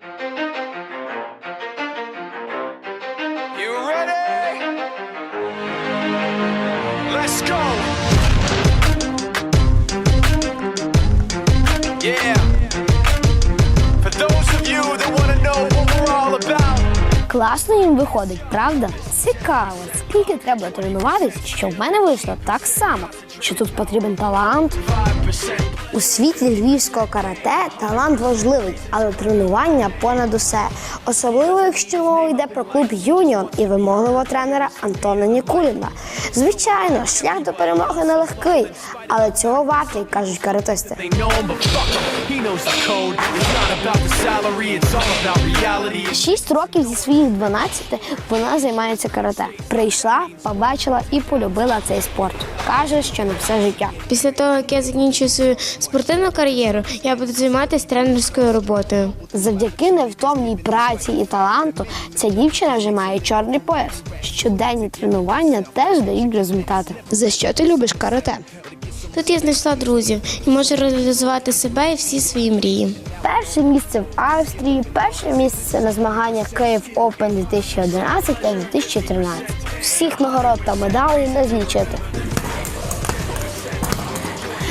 You ready? Let's go. Yeah. For those of you that want to know what we're all about. Класно їм виходить, правда? Цікаво, скільки треба тренуватись, щоб в мене вийшло так само. Що тут потрібен талант? 5%. У світі львівського карате талант важливий, але тренування понад усе. Особливо, якщо мова йде про клуб Юніон і вимогливого тренера Антона Нікуліна. Звичайно, шлях до перемоги нелегкий, але цього вартий, кажуть каратисти. Шість років зі своїх 12 вона займається карате. Прийшла, побачила і полюбила цей спорт. Каже, що на все життя. Після того, як я закінчу свою спортивну кар'єру, я буду займатися тренерською роботою. Завдяки невтомній праці і таланту ця дівчина вже має чорний пояс. Щоденні тренування теж дають результати. За що ти любиш карате? Тут я знайшла друзів і можу реалізувати себе і всі свої мрії. Перше місце в Австрії, перше місце на змаганнях Київ Open 2011 та 2013. Всіх нагород та медалей не злічити.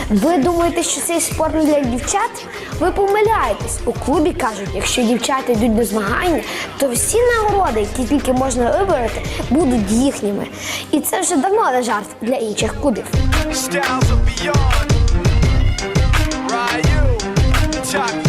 Ви думаєте, що цей спорт не для дівчат? Ви помиляєтесь. У клубі кажуть, якщо дівчата йдуть до змагання, то всі нагороди, які тільки можна вибрати, будуть їхніми. І це вже давно не жарт для інших клубів. Styles are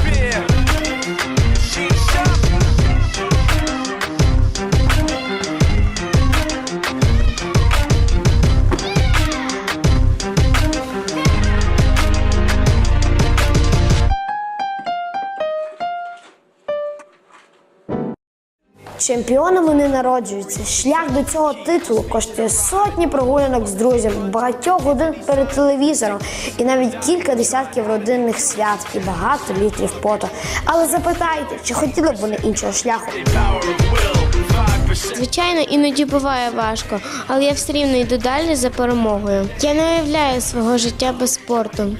Чемпіонами не народжуються. Шлях до цього титулу коштує сотні прогулянок з друзями, багатьох годин перед телевізором і навіть кілька десятків родинних свят і багато літрів поту. Але запитайте, чи хотіли б вони іншого шляху? Power of will, 5%. Звичайно, іноді буває важко, але я все рівно йду далі за перемогою. Я не уявляю свого життя без спорту.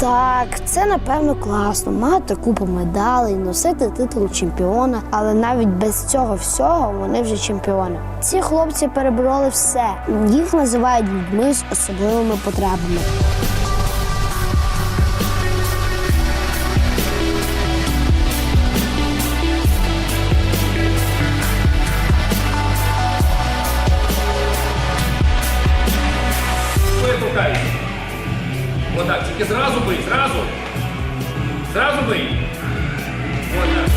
Так, це напевно класно. Мати купу медалей, носити титул чемпіона, але навіть без цього всього вони вже чемпіони. Ці хлопці перебороли все. Їх називають людьми з особливими потребами. Випукай. Отак, тільки зразу бий, зразу. Зразу бий. Отак.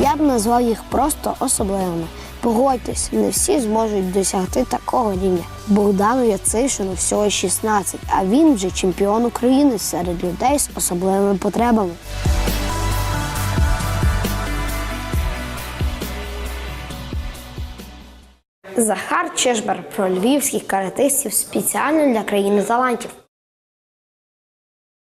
Я б назвав їх просто особливими. Погодьтесь, не всі зможуть досягти такого рівня. Богдану Яцишину всього 16, а він вже чемпіон України серед людей з особливими потребами. Захар Чешбар про львівських каратистів спеціально для країни талантів.